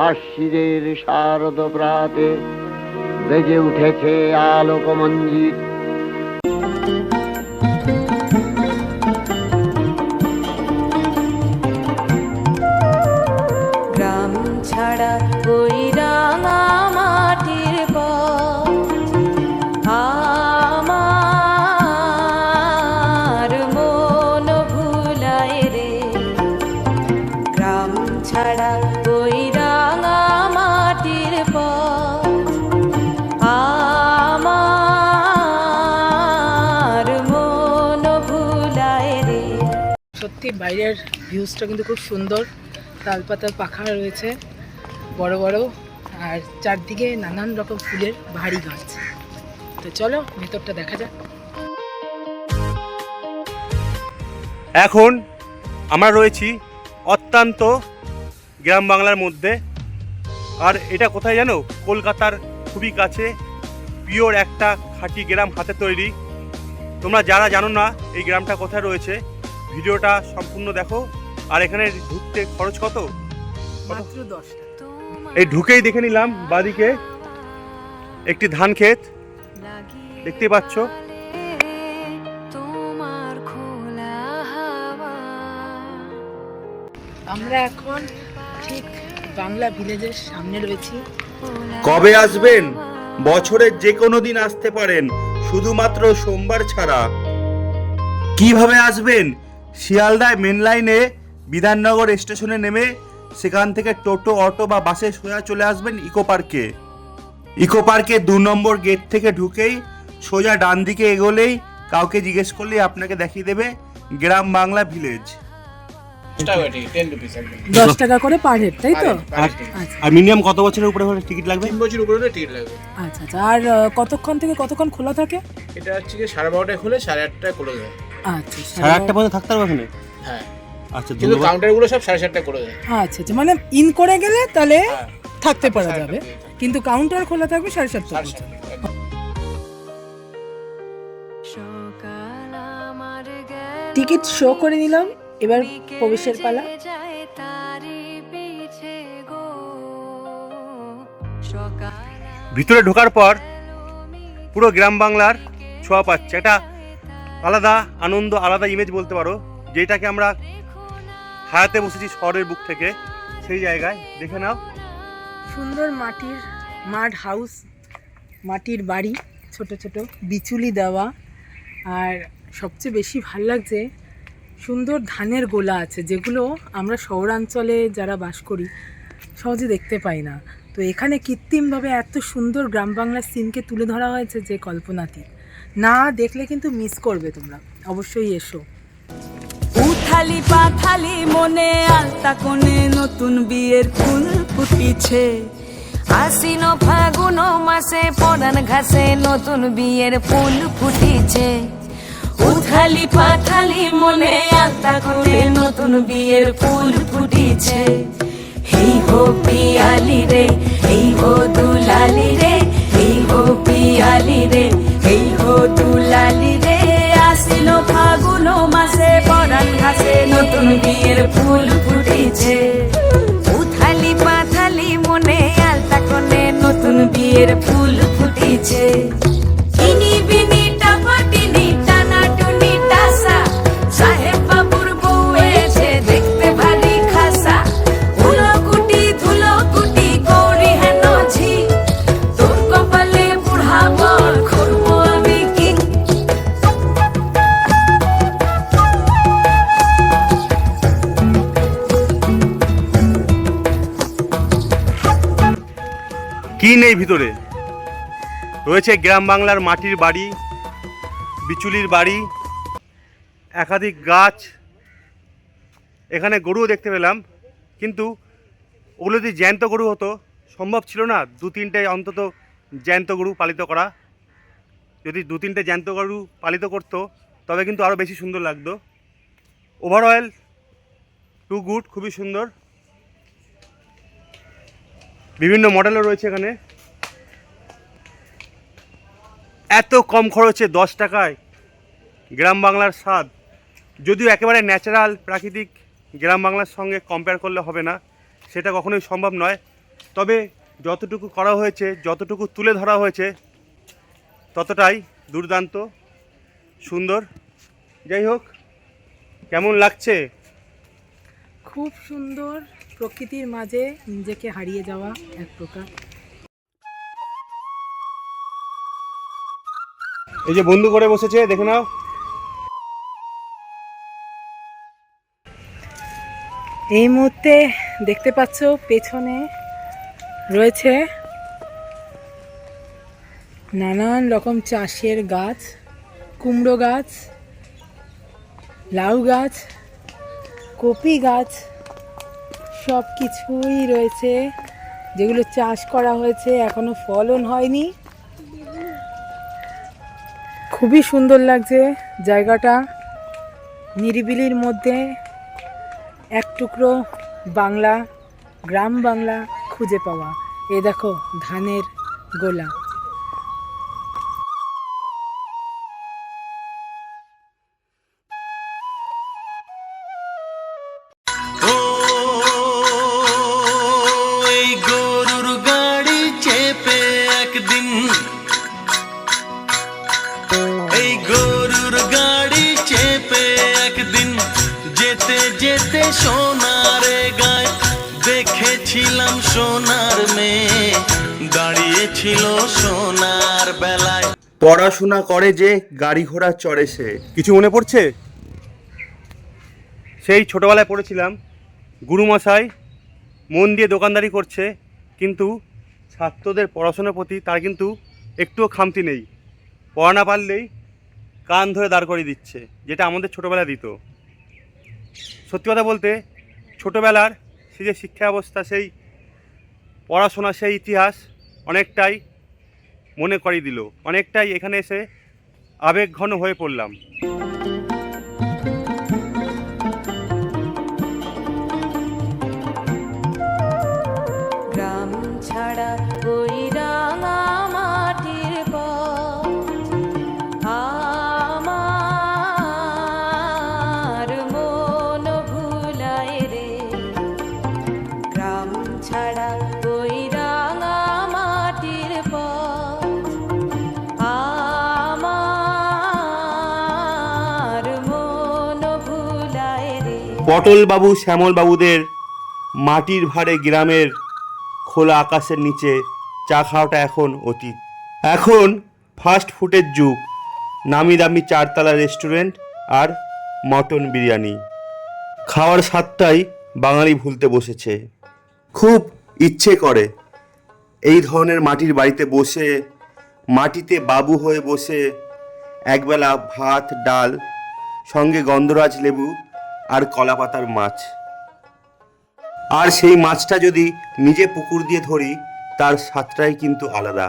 আশ্বিরের শারদ প্রাতে বেজে উঠেছে আলোক বাইরের ভিউজটা কিন্তু খুব সুন্দর। তালপাতার পাখা রয়েছে, বড় বড়, আর চারদিকে নানান রকম ফুলের ভারী গাছ। তো চলো, ভেতরটা দেখা যাক। এখন আমরা রয়েছি অত্যন্ত গ্রাম বাংলার মধ্যে। আর এটা কোথায় জানো? কলকাতার খুবই কাছে, পিওর একটা খাঁটি গ্রাম হাতে তৈরি। তোমরা যারা জানো না এই গ্রামটা কোথায় রয়েছে ভিডিওটা সম্পূর্ণ দেখো। আর এখানে ঢুকতে খরচ কত? মাত্র দশ এই ঢুকেই দেখে নিলাম বাদিকে একটি ধান ক্ষেত। দেখতে পাচ্ছ। তোমার আমরা এখন ঠিক বাংলা ভিলেজের সামনে রয়েছি। কবে আসবেন? বছরের যে কোনো দিন আসতে পারেন। শুধুমাত্র সোমবার ছাড়া। কীভাবে আসবেন? শিয়ালদায় মেন লাইনে বিধাননগর স্টেশনে নেমে সেখান থেকে টোটো অটো বা বাসে সোজা চলে আসবেন ইকো পার্কে। ইকো পার্কে দু নম্বর গেট থেকে ঢুকেই সোজা ডান দিকে এগোলেই কাউকে জিজ্ঞেস করলেই আপনাকে দেখিয়ে দেবে গ্রাম বাংলা ভিলেজ দশ টাকা করে পার হেড তাই তো? আর মিনিমাম কত বছরের উপরে হলে টিকিট লাগবে? তিন বছর উপরে হলে টিকিট লাগবে। আচ্ছা আচ্ছা। আর কতক্ষণ থেকে কতক্ষণ খোলা থাকে? এটা হচ্ছে কি সাড়ে বারোটায় খুলে সাড়ে আটটায় করে দেয় আচ্ছা সাড়ে আটটা পর্যন্ত থাকতে হবে ওখানে হ্যাঁ। আচ্ছা কিন্তু কাউন্টারগুলো সব সাড়ে সাতটায় করে দেয়। আচ্ছা আচ্ছা মানে ইন করে গেলে তাহলে হ্যাঁ। থাকতে পারা যাবে। কিন্তু কাউন্টার খোলা থাকবে সাড়ে সাতটা টিকিট শো করে নিলাম এবার প্রবেশের পালা। ভিতরে ঢোকার পর পুরো গ্রাম বাংলার ছোঁয়া পাচ্ছে। একটা আলাদা আনন্দ, আলাদা ইমেজ বলতে পারো, যেটাকে আমরা হায়াতে বসেছি শহরের বুক থেকে, সেই জায়গায়। দেখে নাও। সুন্দর মাটির মাড হাউস, মাটির বাড়ি, ছোট ছোট বিচুলি দেওয়া। আর সবচেয়ে বেশি ভালো লাগছে, সুন্দর ধানের গোলা আছে, যেগুলো আমরা শহরাঞ্চলে যারা বাস করি, সহজে দেখতে পাই না। তো এখানে কৃত্রিমভাবে এত সুন্দর গ্রাম বাংলার সিনকে তুলে ধরা হয়েছে যে কল্পনাতীত। না দেখলে কিন্তু মিস করবে তোমরা। অবশ্যই এসো। উথালি পাথালি মনে আলতা কোণে নতুন বিয়ের ফুল ফুটিছে। আশ্বিন ফাগুন মাসে পরান ঘাসে নতুন বিয়ের ফুল ফুটিছে। উথালি পাথালি মনে আলতা কোণে নতুন বিয়ের ফুল ফুটিছে। এই হো পিয়ালি রে এই হো দুলালি রে এই হো পিয়ালি রে। এই হো দুলালি রে, আসিল মাসে নতুন বিয়ের ফুল ফুটিছে। উথালি পাথালি মনে আলতা কোণে নতুন বিয়ের ফুল ফুটিছে। কি নেই ভিতরে? রয়েছে গ্রাম বাংলার মাটির বাড়ি, বিচুলির বাড়ি, একাধিক গাছ। এখানে গরুও দেখতে পেলাম, কিন্তু ওগুলো যদি জ্যান্ত গরু হতো, সম্ভব ছিল না দু তিনটে অন্তত জ্যান্ত গরু পালিত করা। যদি দু তিনটে জ্যান্ত গরু পালিত করতো, তবে কিন্তু আরও বেশি সুন্দর লাগতো। ওভারঅল টু গুড খুবই সুন্দর। বিভিন্ন মডেলও রয়েছে এখানে। এত কম খরচে দশ টাকায় গ্রাম বাংলার স্বাদ। যদিও একেবারে ন্যাচারাল প্রাকৃতিক গ্রাম বাংলার সঙ্গে কম্পেয়ার করলে হবে না, সেটা কখনোই সম্ভব নয়। তবে যতটুকু করা হয়েছে, যতটুকু তুলে ধরা হয়েছে, ততটাই দুর্দান্ত, সুন্দর। যাই হোক, কেমন লাগছে? খুব সুন্দর। প্রকৃতির মাঝে নিজেকে হারিয়ে যাওয়া এক প্রকার। এই যে বন্ধু করে বসেছে দেখে নাও। এই মুহূর্তে দেখতে পাচ্ছ পেছনে রয়েছে নানান রকম চাষের গাছ কুমড়ো গাছ লাউ গাছ কপি গাছ সব কিছুই রয়েছে। যেগুলো চাষ করা হয়েছে, এখনও ফলন হয়নি। খুবই সুন্দর লাগছে জায়গাটা। নিরিবিলির মধ্যে এক টুকরো বাংলা, গ্রাম বাংলা খুঁজে পাওয়া। এ দেখো, ধানের গোলা। যেতে সোনারে গায় দেখেছিলাম সোনার মেয়ে দাঁড়িয়েছিল সোনার বেলায়। পড়াশোনা করে যে গাড়ি ঘোড়া চড়ে সে। কিছু মনে পড়ছে? সেই ছোটবেলায় পড়েছিলাম। গুরুমশাই মন দিয়ে দোকানদারি করছে কিন্তু ছাত্রদের পড়াশোনার প্রতি তার কিন্তু একটুও খামতি নেই। পড়া না পারলেই কান ধরে দাঁড় করিয়ে দিচ্ছে যেটা আমাদের ছোটোবেলায় দিত। সত্যি কথা বলতে, ছোটোবেলার সেই যে শিক্ষা ব্যবস্থা, সেই পড়াশোনা, সেই ইতিহাস অনেকটাই মনে করিয়ে দিল। অনেকটাই এখানে এসে আবেগঘন হয়ে পড়লাম। পটলবাবু শ্যামলবাবুদের মাটির ভাড়ে গ্রামের খোলা আকাশের নিচে চা খাওয়াটা এখন অতীত। এখন ফাস্ট ফুডের যুগ। নামি দামি চারতলা রেস্টুরেন্ট আর মটন বিরিয়ানি। খাওয়ার স্বাদটাই বাঙালি ভুলতে বসেছে। খুব ইচ্ছে করে এই ধরনের মাটির বাড়িতে বসে, মাটিতে বাবু হয়ে বসে একবেলা ভাত, ডাল, সঙ্গে গন্ধরাজ লেবু আর কলাপাতার মাছ। আর সেই মাছটা যদি নিজে পুকুর দিয়ে ধরি তার স্বাদটাই কিন্তু আলাদা।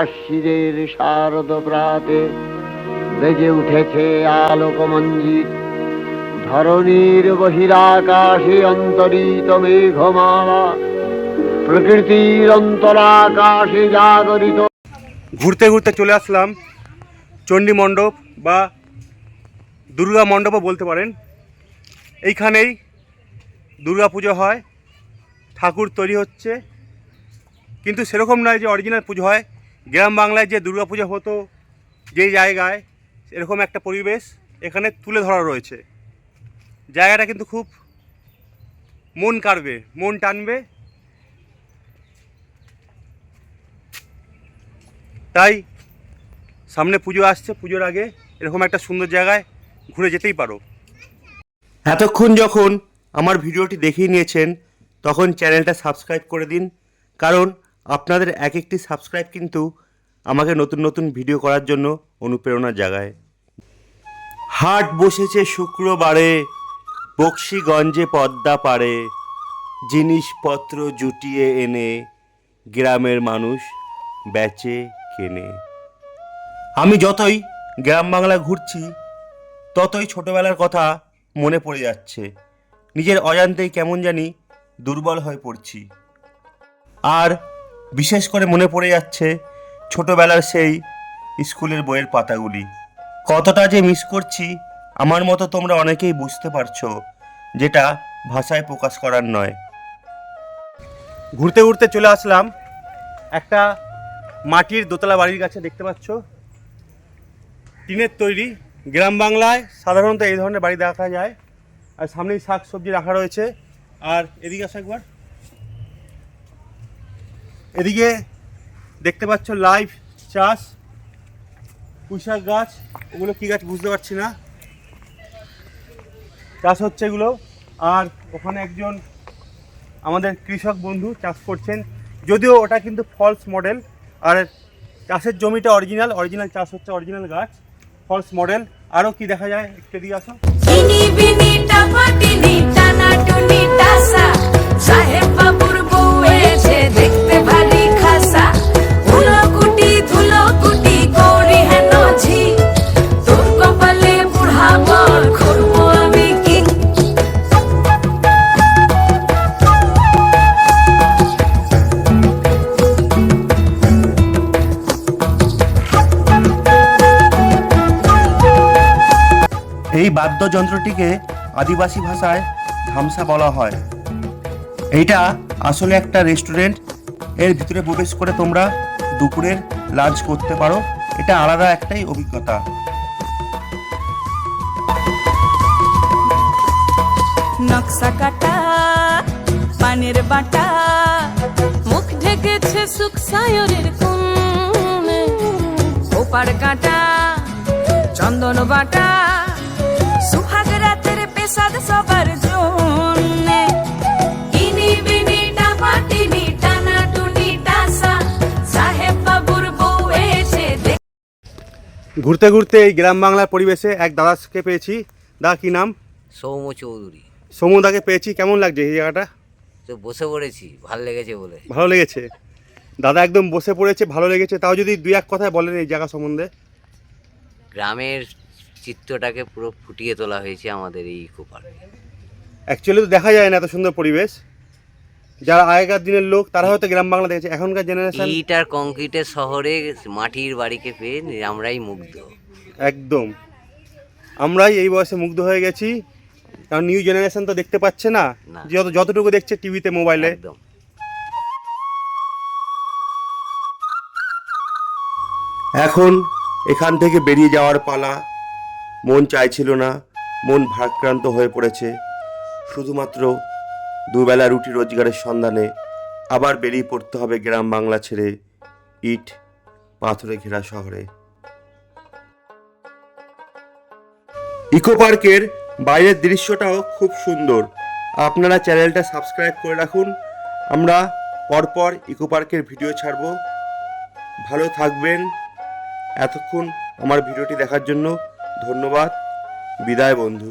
আশ্বিরের শারদ প্রাতে বেজে উঠেছে আলোকমঞ্জিত ধরণীর বহিরাকাশে অন্তরিত মেঘমালা প্রকৃতির অন্তরাকাশে জাগরিত। ঘুরতে ঘুরতে চলে আসলাম চণ্ডী মণ্ডপ বা দুর্গা মণ্ডপও বলতে পারেন। এইখানেই দুর্গা পুজো হয়, ঠাকুর তৈরি হচ্ছে। কিন্তু সেরকম নয় যে অরিজিনাল পুজো হয়। গ্রাম বাংলায় যে দুর্গা পুজো হতো যে জায়গায় এরকম একটা পরিবেশ এখানে তুলে ধরা রয়েছে। জায়গাটা কিন্তু খুব মন কাড়বে, মন টানবে। তাই সামনে পুজো আসছে, পুজোর আগে এরকম একটা সুন্দর জায়গায় ঘুরে যেতেই পারো। এতক্ষণ যখন আমার ভিডিওটি দেখিয়ে নিয়েছেন, তখন চ্যানেলটা সাবস্ক্রাইব করে দিন, কারণ আপনাদের এক একটি সাবস্ক্রাইব কিন্তু আমাকে নতুন নতুন ভিডিও করার জন্য অনুপ্রেরণা জাগায়। হাট বসেছে শুক্রবারে, বক্সিগঞ্জে পদ্মা পারে জিনিসপত্র জুটিয়ে এনে গ্রামের মানুষ বেচে কেনে। আমি যতই গ্রাম বাংলা ঘুরছি, ততই ছোটবেলার কথা মনে পড়ে যাচ্ছে। নিজের অজান্তেই কেমন জানি দুর্বল হয়ে পড়ছি। আর বিশেষ করে মনে পড়ে যাচ্ছে ছোটবেলার সেই স্কুলের বইয়ের পাতাগুলি। কতটা যে মিস করছি, আমার মতো তোমরা অনেকেই বুঝতে পারছ, যেটা ভাষায় প্রকাশ করার নয়। ঘুরতে ঘুরতে চলে আসলাম একটা মাটির দোতলা বাড়ির কাছে, দেখতে পাচ্ছ? টিনের তৈরি। গ্রাম বাংলায় সাধারণত এই ধরনের বাড়ি দেখা যায়। আর সামনেই শাক সবজি রাখা রয়েছে। আর এদিকে আসো একবার। এদিকে দেখতে পাচ্ছ লাইভ চাষ, পুঁইশাক গাছ। ওগুলো কী গাছ বুঝতে পারছি না। চাষ হচ্ছে এগুলো। আর ওখানে একজন আমাদের কৃষক বন্ধু চাষ করছেন। যদিও ওটা কিন্তু ফলস মডেল আর চাষের জমিটা অরিজিনাল অরিজিনাল চাষ হচ্ছে অরিজিনাল গাছ। ফলস মডেল আরও কি দেখা যায়? একটু দিয়ে আসো। এই বাদ্যযন্ত্রটিকে আদিবাসী ভাষায় ধামসা বলা হয়। এইটা আসলে একটা রেস্টুরেন্টের ভিতরে প্রবেশ করে তোমরা দুপুরের লাঞ্চ করতে পারো। এটা আলাদা একটাই অভিজ্ঞতা। নকশা কাটা, পানের বাটা, মুখ ঢেকেছে সুখ সায়রের ওপার কাটা, চন্দন বাটা পেশাদ সবার জন্যে ইনি বিনি টাপাটিনি টানা টুনি টাসা সাহেব বাবুর বউ এসে ঘুরতে ঘুরতে এই গ্রাম বাংলার পরিবেশে এক দাদাকে পেয়েছি। দা কি নাম? সৌম্য চৌধুরী। সমুদাকে পেয়েছি। কেমন লাগছে এই জায়গাটা? তো বসে পড়েছি ভালো লেগেছে বলে। ভালো লেগেছে। দাদা একদম বসে পড়েছে ভালো লেগেছে। তাও যদি দুই এক কথায় বলেন এই জায়গা সম্বন্ধে। গ্রামের চিত্রটাকে পুরো ফুটিয়ে তোলা হয়েছে আমাদের এই ইকো পার্কে। অ্যাকচুয়ালি তো দেখা যায় না এত সুন্দর পরিবেশ। যারা আগেকার দিনের লোক তারা হয়তো গ্রাম বাংলা দেখেছে। এখনকার জেনারেশন ইট আর কংক্রিটের শহরে মাটির বাড়িকে পেয়ে আমরাই মুগ্ধ। একদম। আমরাই এই বয়সে মুগ্ধ হয়ে গেছি। কারণ নিউ জেনারেশন তো দেখতে পাচ্ছে না। না। যত যতটুকু দেখছে টিভিতে মোবাইলে একদম। এখন এখান থেকে বেরিয়ে যাওয়ার পালা। মন চাইছিল না, মন ভারাক্রান্ত হয়ে পড়েছে। শুধুমাত্র দুবেলা রুটি রোজগারের সন্ধানে আবার বেরিয়ে পড়তে হবে গ্রাম বাংলা ছেড়ে ইট পাথরে ঘেরা শহরে। ইকো পার্কের বাইরের দৃশ্যটাও খুব সুন্দর। আপনারা চ্যানেলটা সাবস্ক্রাইব করে রাখুন। আমরা পরপর ইকো পার্কের ভিডিও ছাড়বো। ভালো থাকবেন। এতক্ষণ আমার ভিডিওটি দেখার জন্য ধন্যবাদ। বিদায় বন্ধু।